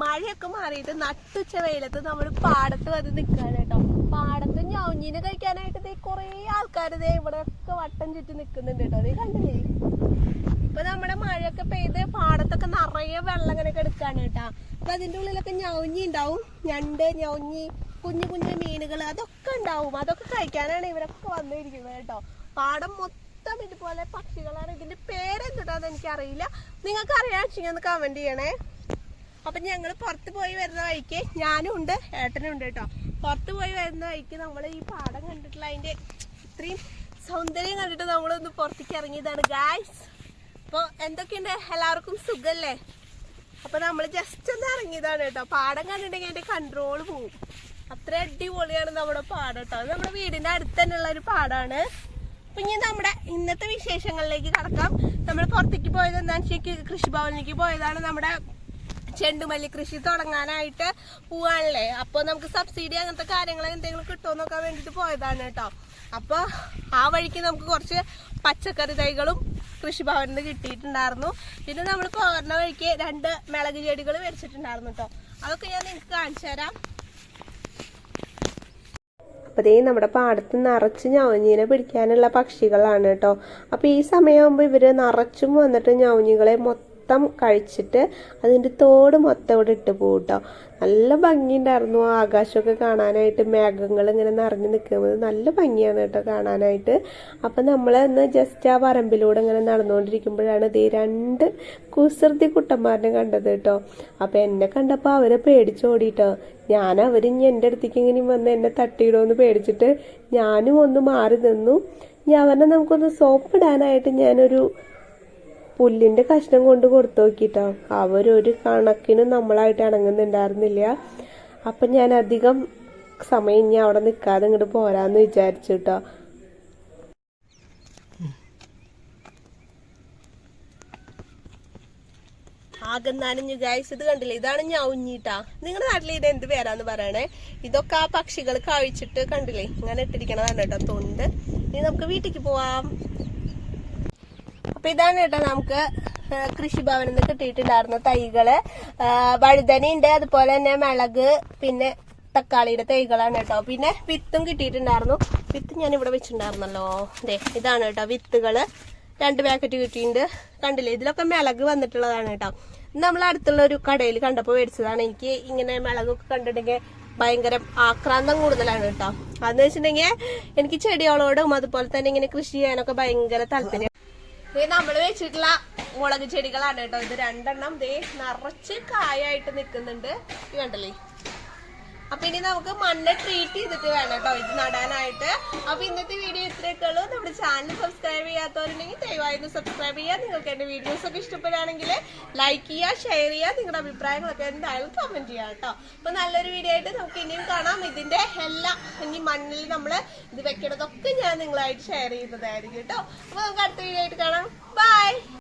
മഴയൊക്കെ മാറിയിട്ട് നട്ടുച്ച വെയിലത്ത് നമ്മൾ പാടത്ത് വന്ന് നിൽക്കുകയാണ് കേട്ടോ. പാടത്ത് ഞൊഞ്ഞിന് കഴിക്കാനായിട്ട് ദേ കുറേ ആൾക്കാർ ദേ ഇവിടെ ഒക്കെ വട്ടം ചുറ്റി നിൽക്കുന്നുണ്ട് കേട്ടോ. നീ കണ്ടില്ലേ? ഇപ്പൊ നമ്മുടെ മഴയൊക്കെ പെയ്ത് പാടത്തൊക്കെ നിറയെ വെള്ളം ഇങ്ങനെ കിടക്കാണ് കേട്ടാ. അപ്പൊ അതിന്റെ ഉള്ളിലൊക്കെ ഞൗഞ്ഞി ഉണ്ടാവും. ഞണ്ട് ഞൗഞ്ഞി കുഞ്ഞു കുഞ്ഞു മീനുകൾ അതൊക്കെ ഉണ്ടാവും. അതൊക്കെ കഴിക്കാനാണ് ഇവരൊക്കെ വന്നിരിക്കുന്നത് കേട്ടോ. പാടം മൊത്തം ഇതുപോലെ പക്ഷികളാണ്. ഇതിന്റെ പേരെന്തുട്ടാന്ന് എനിക്കറിയില്ല. നിങ്ങൾക്ക് അറിയാമെങ്കിൽ ഒന്ന് കമന്റ് ചെയ്യണേ. അപ്പൊ ഞങ്ങൾ പുറത്ത് പോയി വരുന്ന വഴിക്ക് ഞാനും ഉണ്ട് ഏട്ടനും ഉണ്ട് കേട്ടോ. പുറത്ത് പോയി വരുന്ന വഴിക്ക് നമ്മൾ ഈ പാടം കണ്ടിട്ടുള്ള അതിന്റെ ഇത്രയും സൗന്ദര്യം കണ്ടിട്ട് നമ്മളൊന്ന് പുറത്തേക്ക് ഇറങ്ങിയതാണ് ഗായ്സ് അപ്പോൾ എന്തൊക്കെയുണ്ട്? എല്ലാവർക്കും സുഖല്ലേ? അപ്പൊ നമ്മൾ ജസ്റ്റ് ഒന്ന് ഇറങ്ങിയതാണ് കേട്ടോ. പാടം കണ്ടിട്ടുണ്ടെങ്കിൽ അതിന്റെ കൺട്രോൾ പോവും. അത്ര അടിപൊളിയാണ് നമ്മുടെ പാടം കേട്ടോ. അത് നമ്മുടെ വീടിന്റെ അടുത്ത് തന്നെയുള്ള ഒരു പാടാണ്. അപ്പൊ ഇനി നമ്മുടെ ഇന്നത്തെ വിശേഷങ്ങളിലേക്ക് കടക്കാം. നമ്മൾ പുറത്തേക്ക് പോയത് എന്താണെന്ന് വെച്ചാൽ കൃഷിഭവനിലേക്ക് പോയതാണ് നമ്മുടെ ചെണ്ടുമല്ലി കൃഷി തുടങ്ങാനായിട്ട് പോവാണല്ലേ? അപ്പൊ നമുക്ക് സബ്സിഡി അങ്ങനത്തെ കാര്യങ്ങൾ എന്തെങ്കിലും കിട്ടുമോ നോക്കാൻ വേണ്ടിട്ട് പോയതാണ് കേട്ടോ. അപ്പൊ ആ വഴിക്ക് നമുക്ക് കുറച്ച് പച്ചക്കറി തൈകളും കൃഷിഭവനിൽ നിന്ന് കിട്ടിയിട്ടുണ്ടായിരുന്നു. പിന്നെ നമ്മൾ പോരുന്ന വഴിക്ക് രണ്ട് മിളക് ചെടികൾ മേടിച്ചിട്ടുണ്ടായിരുന്നു കേട്ടോ. അതൊക്കെ ഞാൻ നിങ്ങൾക്ക് കാണിച്ചു തരാം. അപ്പോൾ ദേ നമ്മുടെ പാടത്ത് നിറച്ച് ഞവഞ്ഞീനെ പിടിക്കാനുള്ള പക്ഷികളാണ് കേട്ടോ. അപ്പോൾ ഈ സമയമാകുമ്പോൾ ഇവർ നിറച്ചും വന്നിട്ട് ഞവഞ്ഞികളെ മൊത്തം കഴിച്ചിട്ട് അതിന്റെ തോട് മൊത്തം ഇവിടെ ഇട്ട് പോകും കേട്ടോ നല്ല ഭംഗിയുണ്ടായിരുന്നു ആകാശമൊക്കെ കാണാനായിട്ട്. മേഘങ്ങൾ ഇങ്ങനെ നിറഞ്ഞു നിൽക്കുന്നത് നല്ല ഭംഗിയാണ് കേട്ടോ കാണാനായിട്ട്. അപ്പം നമ്മൾ ഇന്ന് ജസ്റ്റ് ആ പറമ്പിലൂടെ ഇങ്ങനെ നടന്നുകൊണ്ടിരിക്കുമ്പോഴാണ് ദേ രണ്ട് കുസൃതി കുട്ടന്മാരനെ കണ്ടത് കേട്ടോ. അപ്പം എന്നെ കണ്ടപ്പോൾ അവരെ പേടിച്ചോടിട്ടോ ഞാൻ അവരിഞ്ഞ് എന്റെ അടുത്തേക്ക് ഇങ്ങനെ വന്ന് എന്നെ തട്ടിയിടുമെന്ന് പേടിച്ചിട്ട് ഞാനും ഒന്ന് മാറി നിന്നു. ഞാൻ അവനെ നമുക്കൊന്ന് സോപ്പ് ഇടാനായിട്ട് ഞാനൊരു പുല്ലിന്റെ കഷ്ണം കൊണ്ട് കൊടുത്തു നോക്കിട്ടോ. അവരൊരു കണക്കിന് നമ്മളായിട്ട് ഇണങ്ങുന്നുണ്ടായിരുന്നില്ല അപ്പം ഞാൻ അധികം സമയം ഇനി അവിടെ നിൽക്കാതെ ഇങ്ങോട്ട് പോരാന്ന് വിചാരിച്ചു കേട്ടോ ആകെ ഗൈസ് ഇത് കണ്ടില്ലേ? ഇതാണ് ഞൗഞ്ഞിട്ടാ. നിങ്ങളുടെ നാട്ടിൽ ഇത് എന്ത് പേരാന്ന് പറയണേ? ഇതൊക്കെ ആ പക്ഷികൾ കഴിച്ചിട്ട് കണ്ടില്ലേ? ഇങ്ങനെ ഇട്ടിരിക്കണതാണ് കേട്ടോ തൊണ്ട്. ഇനി നമുക്ക് വീട്ടിലേക്ക് പോവാം. അപ്പൊ ഇതാണ് കേട്ടോ നമുക്ക് കൃഷിഭവനിൽ നിന്ന് കിട്ടിയിട്ടുണ്ടായിരുന്ന തൈകൾ. വഴുതനയുണ്ട് അതുപോലെ തന്നെ മിളക് പിന്നെ തക്കാളിയുടെ തൈകളാണ് കേട്ടോ. പിന്നെ വിത്തും കിട്ടിയിട്ടുണ്ടായിരുന്നു. വിത്ത് ഞാൻ ഇവിടെ വെച്ചിട്ടുണ്ടായിരുന്നല്ലോ. അതെ ഇതാണ് കേട്ടോ വിത്തുകൾ. രണ്ട് പാക്കറ്റ് കിട്ടിയിട്ടുണ്ട്. കണ്ടില്ലേ? ഇതിലൊക്കെ മിളക് വന്നിട്ടുള്ളതാണ് കേട്ടോ. നമ്മൾ അടുത്തുള്ള ഒരു കടയിൽ കണ്ടപ്പോൾ മേടിച്ചതാണ്. എനിക്ക് ഇങ്ങനെ മിളകൊക്കെ കണ്ടിട്ടുണ്ടെങ്കിൽ ഭയങ്കര ആക്രാന്തം കൂടുതലാണ് കേട്ടോ. അതെന്ന് വെച്ചിട്ടുണ്ടെങ്കിൽ എനിക്ക് ചെടികളോടും അതുപോലെ തന്നെ ഇങ്ങനെ കൃഷി ചെയ്യാനൊക്കെ ഭയങ്കര താല്പര്യം. ഇത് നമ്മൾ വെച്ചിട്ടുള്ള മുളക് ചെടികളാണ് കേട്ടോ. ഇത് രണ്ടെണ്ണം ദേ നിറച്ച് കായായിട്ട് നിൽക്കുന്നുണ്ട് കണ്ടല്ലേ? അപ്പൊ ഇനി നമുക്ക് മണ്ണ് ട്രീറ്റ് ചെയ്തിട്ട് വേണം കേട്ടോ. ഇത് നടാനായിട്ട്. അപ്പൊ ഇന്നത്തെ വീഡിയോ ഇത്രയൊക്കെ ഉള്ളൂ നമ്മുടെ ചാനൽ സബ്സ്ക്രൈബ് ചെയ്യാത്തവരുണ്ടെങ്കിൽ ദയവായി ഒന്ന് സബ്സ്ക്രൈബ് ചെയ്യുക. നിങ്ങൾക്ക് എന്റെ വീഡിയോസ് ഒക്കെ ഇഷ്ടപ്പെടുകയാണെങ്കിൽ ലൈക്ക് ചെയ്യുക ഷെയർ ചെയ്യുക. നിങ്ങളുടെ അഭിപ്രായങ്ങളൊക്കെ എന്തായാലും കമന്റ് ചെയ്യുക കേട്ടോ. അപ്പൊ നല്ലൊരു വീഡിയോ ആയിട്ട് നമുക്ക് ഇനിയും കാണാം. ഇതിന്റെ എല്ലാ മണ്ണിൽ നമ്മൾ ഇത് വെക്കണതൊക്കെ ഞാൻ നിങ്ങളായിട്ട് ഷെയർ ചെയ്തതായിരിക്കും കേട്ടോ. അപ്പൊ നമുക്ക് അടുത്ത വീഡിയോ ആയിട്ട് കാണാം. ബൈ